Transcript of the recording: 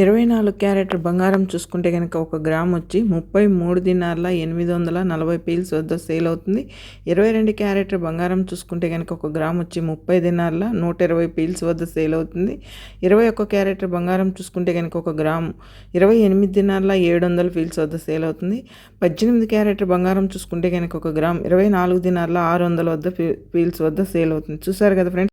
ఇరవై నాలుగు క్యారెట్ బంగారం చూసుకుంటే కనుక ఒక గ్రామ్ వచ్చి ముప్పై మూడు దినార్ల ఎనిమిది వందల నలభై పీల్స్ వద్ద సేల్ అవుతుంది. ఇరవై రెండు క్యారెట్ బంగారం చూసుకుంటే కనుక ఒక గ్రామ్ వచ్చి ముప్పై దినార్ల నూట ఇరవై పీల్స్ వద్ద సేల్ అవుతుంది. ఇరవై ఒక్క క్యారెట్ బంగారం చూసుకుంటే కనుక ఒక గ్రామ్ ఇరవై ఎనిమిది దినార్ల ఏడు వందల పీల్స్ వద్ద సేల్ అవుతుంది. పద్దెనిమిది క్యారెట్ బంగారం చూసుకుంటే కనుక ఒక గ్రామ్ ఇరవై నాలుగు దినార్ల ఆరు వందల వద్ద పీల్స్ వద్ద సేల్ అవుతుంది. చూసారు కదా ఫ్రెండ్స్?